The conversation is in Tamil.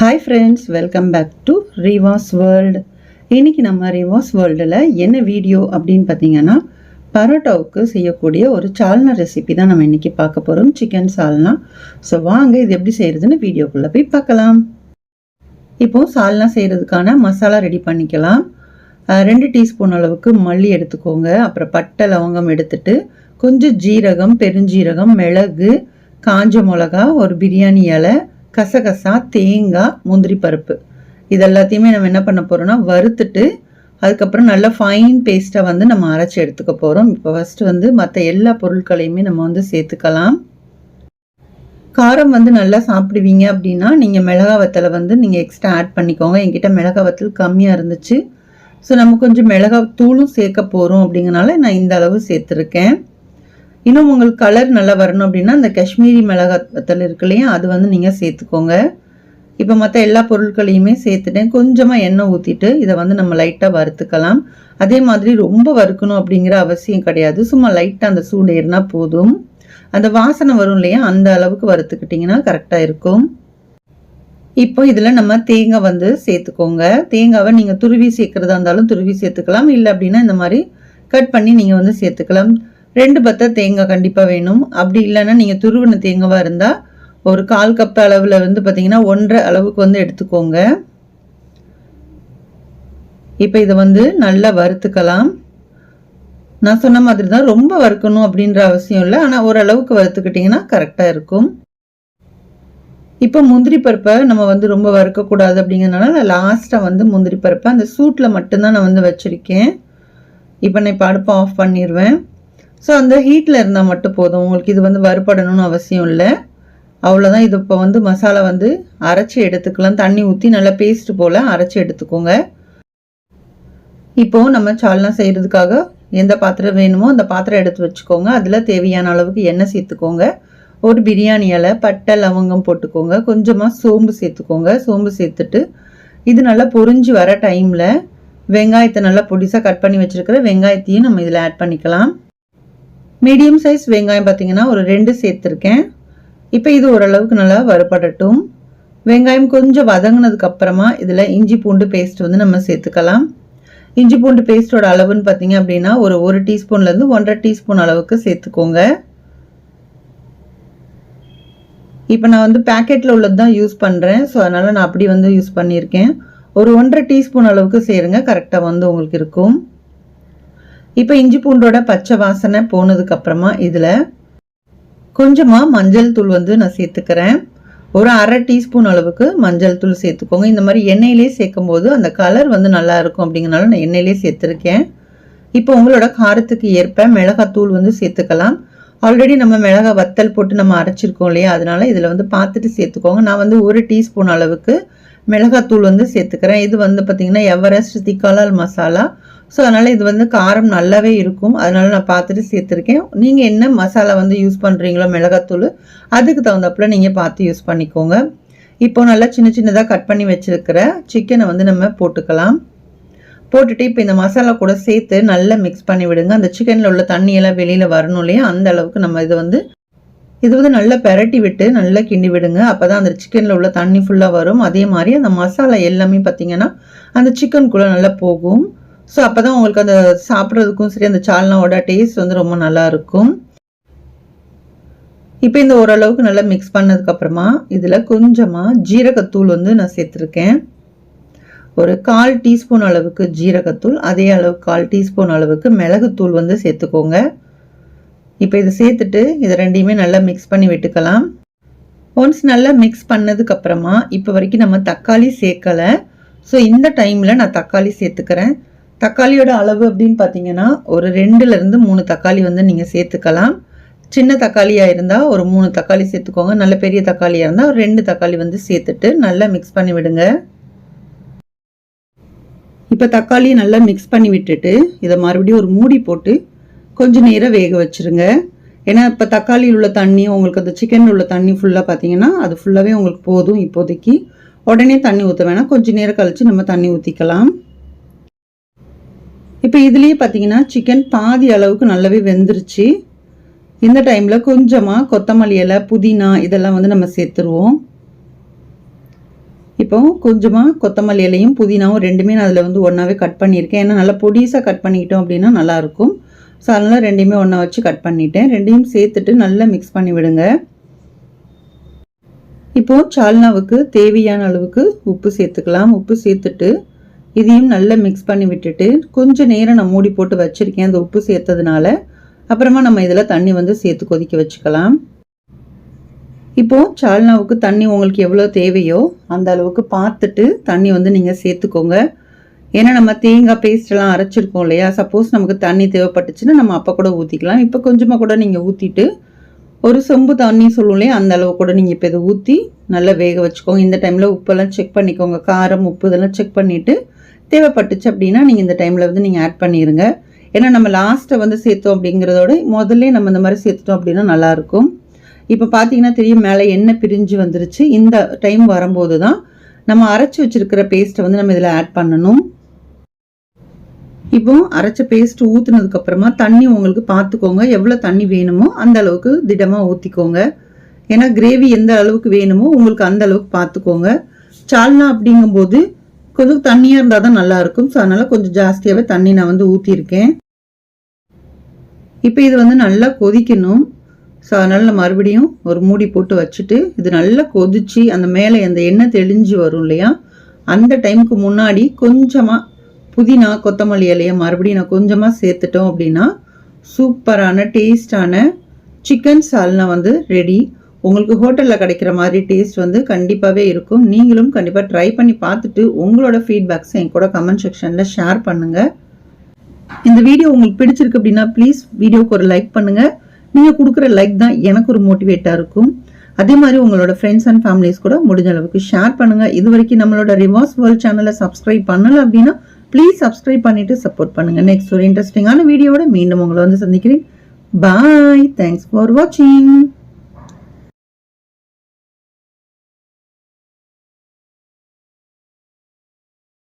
Hi friends welcome back to Rivas world இன்றைக்கி நம்ம ரிவாஸ் வேர்ல்டில் என்ன வீடியோ அப்படின்னு பார்த்தீங்கன்னா பரோட்டாவுக்கு செய்யக்கூடிய ஒரு சால்னா ரெசிபி தான் நம்ம இன்றைக்கி பார்க்க போகிறோம் சிக்கன் சால்னா. ஸோ வாங்க இது எப்படி செய்கிறதுன்னு வீடியோக்குள்ளே போய் பார்க்கலாம். இப்போ சால்னா செய்கிறதுக்கான மசாலா ரெடி பண்ணிக்கலாம். ரெண்டு டீஸ்பூன் அளவுக்கு மல்லி எடுத்துக்கோங்க. அப்புறம் பட்டை லவங்கம் எடுத்துட்டு கொஞ்சம் ஜீரகம் பெருஞ்சீரகம் மிளகு காஞ்ச மிளகா ஒரு பிரியாணி இலை கசகசா தேங்காய் முந்திரி பருப்பு. இது எல்லாத்தையுமே நம்ம என்ன பண்ண போகிறோம்னா வறுத்துட்டு அதுக்கப்புறம் நல்ல ஃபைன் பேஸ்ட்டாக வந்து நம்ம அரைச்சி எடுத்துக்க போகிறோம் இப்போ ஃபஸ்ட்டு வந்து மற்ற எல்லா பொருட்களையுமே நம்ம வந்து சேர்த்துக்கலாம். காரம் வந்து நல்லா சாப்பிடுவீங்க அப்படின்னா நீங்கள் மிளகா வத்தலை வந்து நீங்கள் எக்ஸ்ட்ரா ஆட் பண்ணிக்கோங்க. என்கிட்ட மிளகா வத்தல் கம்மியாக இருந்துச்சு. ஸோ நம்ம கொஞ்சம் மிளகா தூளும் சேர்க்க போகிறோம் அப்படிங்கறனால நான் இந்த அளவு சேர்த்துருக்கேன். இன்னும் உங்களுக்கு கலர் நல்லா வரணும் அப்படின்னா அந்த காஷ்மீரி மிளகாத்தல் இருக்கு இல்லையா அது வந்து நீங்கள் சேர்த்துக்கோங்க. இப்போ மற்ற எல்லா பொருட்களையுமே சேர்த்துட்டேன் கொஞ்சமாக எண்ணெய் ஊற்றிட்டு இதை வந்து நம்ம லைட்டாக வறுத்துக்கலாம். அதே மாதிரி ரொம்ப வறுக்கணும் அப்படிங்கிற அவசியம் கிடையாது. சும்மா லைட்டாக அந்த சூடு ஏறினா போதும். அந்த வாசனை வரும் இல்லையா அந்த அளவுக்கு வறுத்துக்கிட்டிங்கன்னா கரெக்டாக இருக்கும். இப்போ இதில் நம்ம தேங்காய் வந்து சேர்த்துக்கோங்க. தேங்காவை நீங்கள் துருவி சேர்க்குறதா இருந்தாலும் துருவி சேர்த்துக்கலாம். இல்லை அப்படின்னா இந்த மாதிரி கட் பண்ணி நீங்கள் வந்து சேர்த்துக்கலாம். ரெண்டு பத்த தேங்காய் கண்டிப்பாக வேணும். அப்படி இல்லைன்னா நீங்கள் துருவின தேங்காவாக இருந்தால் ஒரு கால் கப் அளவில் வந்து பார்த்தீங்கன்னா ஒன்றரை அளவுக்கு வந்து எடுத்துக்கோங்க. இப்போ இதை வந்து நல்லா வறுத்துக்கலாம். நான் சொன்ன மாதிரி தான் ரொம்ப வறுக்கணும் அப்படின்ற அவசியம் இல்லை. ஆனால் ஓரளவுக்கு வறுத்துக்கிட்டிங்கன்னா கரெக்டாக இருக்கும். இப்போ முந்திரி பருப்பை நம்ம வந்து ரொம்ப வறுக்கக்கூடாது அப்படிங்கிறதுனால நான் லாஸ்ட்டாக வந்து முந்திரி பருப்பை அந்த சூட்டில் மட்டும்தான் நான் வந்து வச்சுருக்கேன். இப்போ நான் இப்போ அடுப்பை ஆஃப் பண்ணிடுவேன் ஸோ அந்த ஹீட்டில் இருந்தால் மட்டும் போதும். உங்களுக்கு இது வந்து வறுபடணும்னு அவசியம் இல்லை. அவ்வளோதான் இது இப்போ வந்து மசாலா வந்து அரைச்சி எடுத்துக்கலாம். தண்ணி ஊற்றி நல்லா பேஸ்ட் போல் அரைச்சி எடுத்துக்கோங்க. இப்போ நம்ம சால்னா செய்கிறதுக்காக எந்த பாத்திரம் வேணுமோ அந்த பாத்திரம் எடுத்து வச்சுக்கோங்க. அதில் தேவையான அளவுக்கு எண்ணெய் சேர்த்துக்கோங்க. ஒரு பிரியாணி இலை பட்டை லவங்கம் போட்டுக்கோங்க. கொஞ்சமாக சோம்பு சேர்த்துக்கோங்க. சோம்பு சேர்த்துட்டு இது நல்லா பொறிஞ்சு வர டைமில் வெங்காயத்தை நல்லா பொடிசாக கட் பண்ணி வச்சுருக்கிற வெங்காயத்தையும் நம்ம இதில் ஆட் பண்ணிக்கலாம். மீடியம் சைஸ் வெங்காயம் பார்த்தீங்கன்னா ஒரு ரெண்டு சேர்த்துருக்கேன். இப்போ இது ஓரளவுக்கு நல்லா வறுபடட்டும். வெங்காயம் கொஞ்சம் வதங்கினதுக்கு அப்புறமா இதில் இஞ்சி பூண்டு பேஸ்ட் வந்து நம்ம சேர்த்துக்கலாம். இஞ்சி பூண்டு பேஸ்ட்டோட அளவுன்னு பார்த்தீங்க அப்படின்னா ஒரு ஒரு டீஸ்பூன்லேருந்து ஒன்றரை டீஸ்பூன் அளவுக்கு சேர்த்துக்கோங்க. இப்போ நான் வந்து பேக்கெட்டில் உள்ளது தான் யூஸ் பண்ணுறேன் ஸோ அதனால் நான் அப்படி வந்து யூஸ் பண்ணியிருக்கேன். ஒரு ஒன்றரை டீஸ்பூன் அளவுக்கு சேருங்க. கரெக்டாக வந்து உங்களுக்கு இருக்கும். இப்போ இஞ்சி பூண்டோட பச்சை வாசனை போனதுக்கப்புறமா இதில் கொஞ்சமாக மஞ்சள் தூள் வந்து நான் சேர்த்துக்கிறேன். ஒரு அரை டீஸ்பூன் அளவுக்கு மஞ்சள் தூள் சேர்த்துக்கோங்க. இந்த மாதிரி எண்ணெயிலே சேர்க்கும் போது அந்த கலர் வந்து நல்லா இருக்கும் அப்படிங்கறனால நான் எண்ணெயிலே சேர்த்துருக்கேன். இப்போ உங்களோட காரத்துக்கு ஏற்ப மிளகாத்தூள் வந்து சேர்த்துக்கலாம். ஆல்ரெடி நம்ம மிளகா வத்தல் போட்டு நம்ம அரைச்சிருக்கோம் இல்லையா? அதனால இதில் வந்து பார்த்துட்டு சேர்த்துக்கோங்க. நான் வந்து ஒரு டீஸ்பூன் அளவுக்கு மிளகாத்தூள் வந்து சேர்த்துக்கிறேன். இது வந்து பார்த்திங்கன்னா எவரெஸ்ட் திக்காலால் மசாலா. ஸோ அதனால் இது வந்து காரம் நல்லாவே இருக்கும். அதனால் நான் பார்த்துட்டு சேர்த்துருக்கேன். நீங்கள் என்ன மசாலா வந்து யூஸ் பண்ணுறீங்களோ மிளகாத்தூள் அதுக்கு தகுந்தப்பில் நீங்கள் பார்த்து யூஸ் பண்ணிக்கோங்க. இப்போ நல்லா சின்ன சின்னதாக கட் பண்ணி வச்சுருக்கிற சிக்கனை வந்து நம்ம போட்டுக்கலாம். போட்டுட்டு இப்போ இந்த மசாலா கூட சேர்த்து நல்லா மிக்ஸ் பண்ணி விடுங்க. அந்த சிக்கனில் உள்ள தண்ணியெல்லாம் வெளியில் வரணும் இல்லையா? அந்த அளவுக்கு நம்ம இது வந்து இது வந்து நல்லா பெரட்டி விட்டு நல்லா கிண்டி விடுங்க. அப்போ தான் அந்த சிக்கனில் உள்ள தண்ணி ஃபுல்லாக வரும். அதே மாதிரி அந்த மசாலா எல்லாமே பார்த்திங்கன்னா அந்த சிக்கனுக்குள்ளே நல்லா போகும். ஸோ அப்போ தான் உங்களுக்கு அந்த சாப்பிட்றதுக்கும் சரி அந்த சால்னாவோட டேஸ்ட் வந்து ரொம்ப நல்லா இருக்கும் இப்போ இந்த ஓரளவுக்கு நல்லா மிக்ஸ் பண்ணதுக்கப்புறமா இதில் கொஞ்சமாக ஜீரகத்தூள் வந்து நான் சேர்த்துருக்கேன். ஒரு கால் டீஸ்பூன் அளவுக்கு ஜீரகத்தூள் அதே அளவு கால் டீஸ்பூன் அளவுக்கு மிளகுத்தூள் வந்து சேர்த்துக்கோங்க. இப்போ இதை சேர்த்துட்டு இதை ரெண்டையுமே நல்லா மிக்ஸ் பண்ணி விட்டுக்கலாம். ஒன்ஸ் நல்லா மிக்ஸ் பண்ணதுக்கப்புறமா இப்போ வரைக்கும் நம்ம தக்காளி சேர்க்கலை. ஸோ இந்த டைமில் நான் தக்காளி சேர்த்துக்கிறேன். தக்காளியோட அளவு அப்படின்னு பார்த்தீங்கன்னா ஒரு ரெண்டுலேருந்து மூணு தக்காளி வந்து நீங்கள் சேர்த்துக்கலாம். சின்ன தக்காளியாக இருந்தால் ஒரு மூணு தக்காளி சேர்த்துக்கோங்க. நல்ல பெரிய தக்காளியாக இருந்தால் ஒரு ரெண்டு தக்காளி வந்து சேர்த்துட்டு நல்லா மிக்ஸ் பண்ணி விடுங்க. இப்போ தக்காளியை நல்லா மிக்ஸ் பண்ணி விட்டுட்டு இதை மறுபடியும் ஒரு மூடி போட்டு கொஞ்சம் நேரம் வேக வச்சுருங்க. ஏன்னா இப்போ தக்காளியில் உள்ள தண்ணி உங்களுக்கு அந்த சிக்கனில் உள்ள தண்ணி ஃபுல்லாக பார்த்தீங்கன்னா அது ஃபுல்லாகவே உங்களுக்கு போதும் இப்போதைக்கு. உடனே தண்ணி ஊற்ற வேணாம். கொஞ்சம் நேரம் கழித்து நம்ம தண்ணி ஊற்றிக்கலாம் இப்போ இதுலேயே பார்த்தீங்கன்னா சிக்கன் பாதி அளவுக்கு நல்லாவே வெந்துருச்சு. இந்த டைமில் கொஞ்சமாக கொத்தமல்லி இலை புதினா இதெல்லாம் வந்து நம்ம சேர்த்துருவோம். இப்போ இப்போ கொஞ்சமாக கொத்தமல்லி இலையும் புதினாவும் ரெண்டுமே நான் அதில் வந்து ஒன்றாவே கட் பண்ணியிருக்கேன். ஏன்னா நல்லா பொடிசாக கட் பண்ணிக்கிட்டோம் அப்படின்னா நல்லாயிருக்கும். ஸோ அதனால் ரெண்டையுமே ஒன்றா வச்சு கட் பண்ணிட்டேன். ரெண்டையும் சேர்த்துட்டு நல்லா மிக்ஸ் பண்ணி விடுங்க. இப்போது சால்னாவுக்கு தேவையான அளவுக்கு உப்பு சேர்த்துக்கலாம். உப்பு சேர்த்துட்டு இதையும் நல்லா மிக்ஸ் பண்ணி விட்டுட்டு கொஞ்சம் நேரம் நான் மூடி போட்டு வச்சுருக்கேன். அந்த உப்பு சேர்த்ததுனால அப்புறமா நம்ம இதில் தண்ணி வந்து சேர்த்து கொதிக்க வச்சுக்கலாம். இப்போது சால்னாவுக்கு தண்ணி உங்களுக்கு எவ்வளோ தேவையோ அந்த அளவுக்கு பார்த்துட்டு தண்ணி வந்து நீங்கள் சேர்த்துக்கோங்க. ஏன்னா நம்ம தேங்காய் பேஸ்ட்லாம் அரைச்சிருக்கோம் இல்லையா? சப்போஸ் நமக்கு தண்ணி தேவைப்பட்டுச்சுன்னா நம்ம அப்போ கூட ஊற்றிக்கலாம் இப்போ கொஞ்சமாக கூட நீங்கள் ஊற்றிட்டு ஒரு சொம்பு தண்ணி சொல்லுவோம் இல்லையா? அந்த அளவு கூட நீங்கள் இப்போ இதை ஊற்றி நல்லா வேக வச்சுக்கோங்க. இந்த டைமில் உப்பெல்லாம் செக் பண்ணிக்கோங்க. காரம் உப்பு இதெல்லாம் செக் பண்ணிவிட்டு தேவைப்பட்டுச்சு அப்படின்னா நீங்கள் இந்த டைமில் வந்து நீங்கள் ஆட் பண்ணிடுங்க ஏன்னா நம்ம லாஸ்ட்டை வந்து சேர்த்தோம் அப்படிங்கிறதோட முதல்ல நம்ம இந்த மாதிரி சேர்த்துட்டோம் அப்படின்னா நல்லாயிருக்கும் இப்போ பார்த்தீங்கன்னா தெரியும் மேலே எண்ணெய் பிரிஞ்சு வந்துருச்சு. இந்த டைம் வரும்போது தான் நம்ம அரைச்சி வச்சுருக்கிற பேஸ்ட்டை வந்து நம்ம இதில் ஆட் பண்ணணும். இப்போ அரைச்ச பேஸ்ட் ஊற்றுனதுக்கப்புறமா தண்ணி உங்களுக்கு பார்த்துக்கோங்க எவ்வளோ தண்ணி வேணுமோ அந்த அளவுக்கு திடமாக ஊற்றிக்கோங்க ஏன்னா கிரேவி எந்த அளவுக்கு வேணுமோ உங்களுக்கு அந்த அளவுக்கு பார்த்துக்கோங்க சால்னா அப்படிங்கும்போது கொஞ்சம் தண்ணியாக இருந்தால் தான் நல்லாயிருக்கும் ஸோ அதனால் கொஞ்சம் ஜாஸ்தியாகவே தண்ணி நான் வந்து ஊற்றிருக்கேன் இப்போ இது வந்து நல்லா கொதிக்கணும். ஸோ அதனால் மறுபடியும் ஒரு மூடி போட்டு வச்சுட்டு இது நல்லா கொதிச்சு அந்த மேலே அந்த எண்ணெய் தெளிஞ்சு வரும் இல்லையா? அந்த டைமுக்கு முன்னாடி கொஞ்சமாக புதினா கொத்தமல்லி இலையை மறுபடியும் நான் கொஞ்சமாக சேர்த்துட்டோம் அப்படின்னா சூப்பரான டேஸ்டான சிக்கன் சால்னா வந்து ரெடி. உங்களுக்கு ஹோட்டலில் கிடைக்கிற மாதிரி டேஸ்ட் வந்து கண்டிப்பாகவே இருக்கும். நீங்களும் கண்டிப்பாக ட்ரை பண்ணி பார்த்துட்டு உங்களோட ஃபீட்பேக்ஸை என் கூட கமெண்ட் செக்ஷனில் ஷேர் பண்ணுங்கள் இந்த வீடியோ உங்களுக்கு பிடிச்சிருக்கு அப்படின்னா ப்ளீஸ் வீடியோக்கு ஒரு லைக் பண்ணுங்கள் நீங்கள் கொடுக்குற லைக் தான் எனக்கு ஒரு மோட்டிவேட்டாக இருக்கும். அதே மாதிரி உங்களோட ஃப்ரெண்ட்ஸ் அண்ட் ஃபேமிலிஸ் கூட முடிஞ்ச அளவுக்கு ஷேர் பண்ணுங்கள் இது வரைக்கும் நம்மளோட ரிவார்ஸ் வேர்ல்ட் சேனலை சப்ஸ்கிரைப் பண்ணலை அப்படின்னா ப்ளீஸ் சப்ஸ்கிரைப் பண்ணிவிட்டு சப்போர்ட் பண்ணுங்கள் நெக்ஸ்ட் ஒரு இன்ட்ரெஸ்டிங்கான வீடியோட மீண்டும் உங்களை வந்து சந்திக்கிறேன். பாய் தேங்க்ஸ் ஃபார் வாட்சிங்